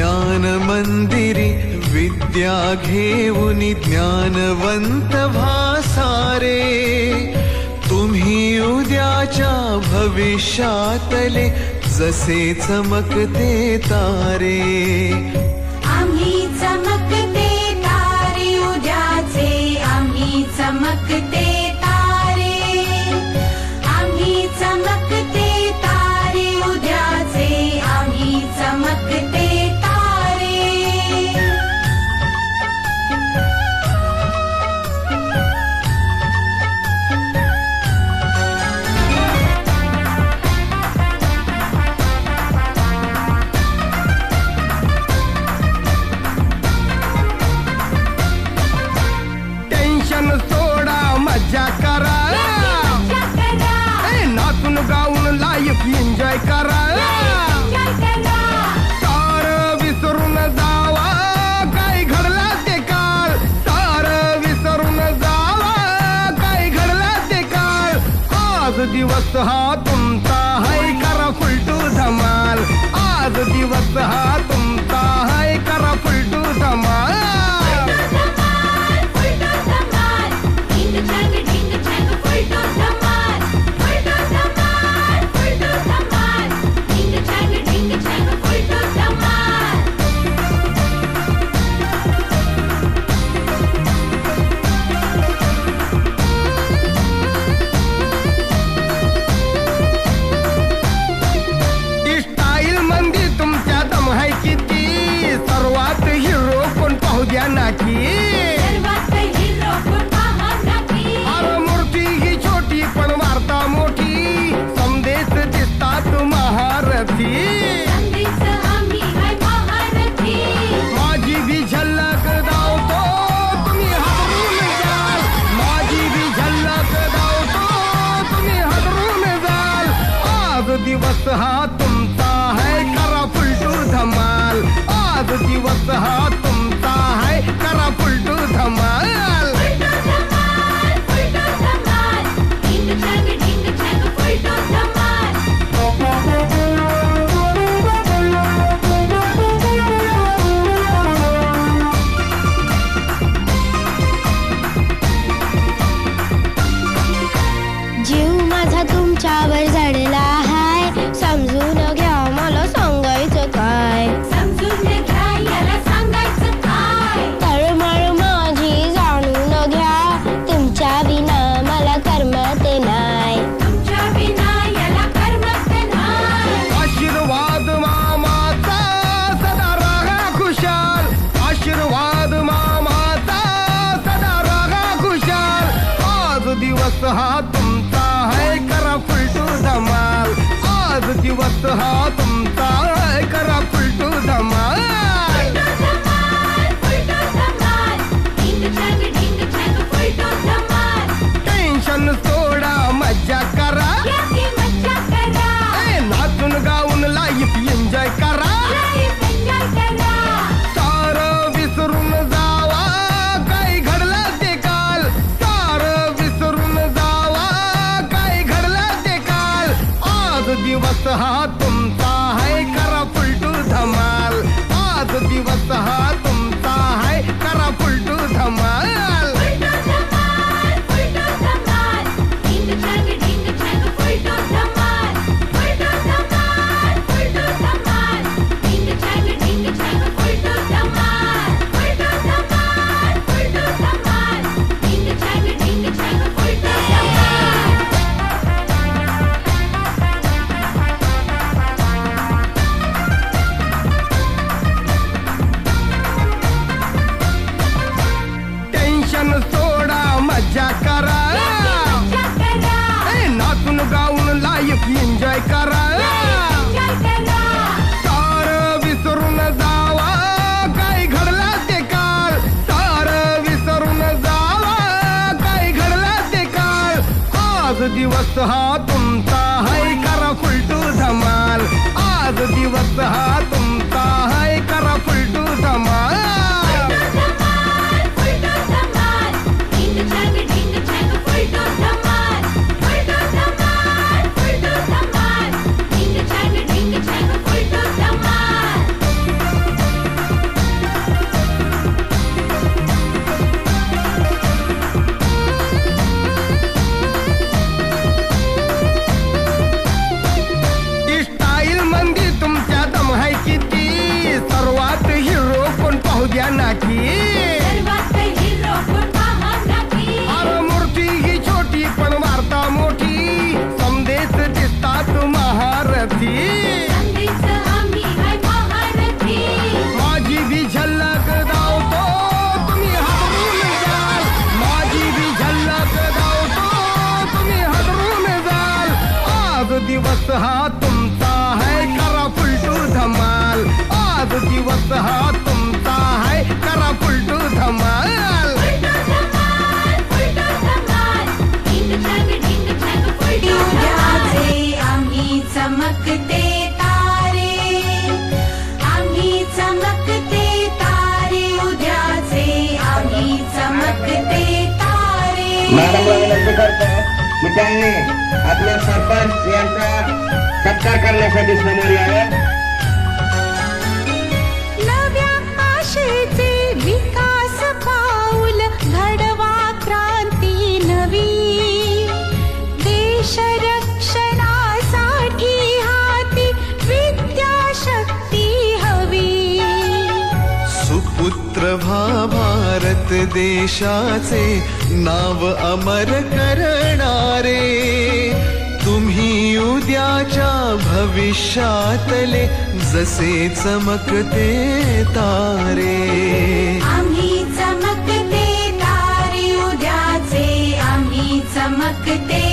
ज्ञान मंदिरी विद्या घेऊन ज्ञानवंत भासारे. तुम्ही उद्याच्या भविष्यातले जसे चमकते तारे. आम्ही चमकते तारे उद्याचे आम्ही चमकते दिवस हा तुमचा हाय करा फुलटू धमाल. आज दिवस हा तुमचा हाय करा हाथ तुम तार दिवस हा तुमचा हाय करा फुलटू धमाल. आज दिवस हा तुम दिवस हा तुमचा हाय करा फुलटू धमाल. आज दिवस हा तुम जाल। आज दिवस हा तुमचा है करा फुलटू धमाल। आज दिवस हा होतं करतो त्यांनी आपल्या सरपंच यांचा सत्कार करण्यासाठी समोर देशाचे नाव अमर करणारे तुम्ही उद्याच्या भविष्यातले जसे चमकते तारे. आम्ही चमकते तारे उद्याचे आम्ही चमकते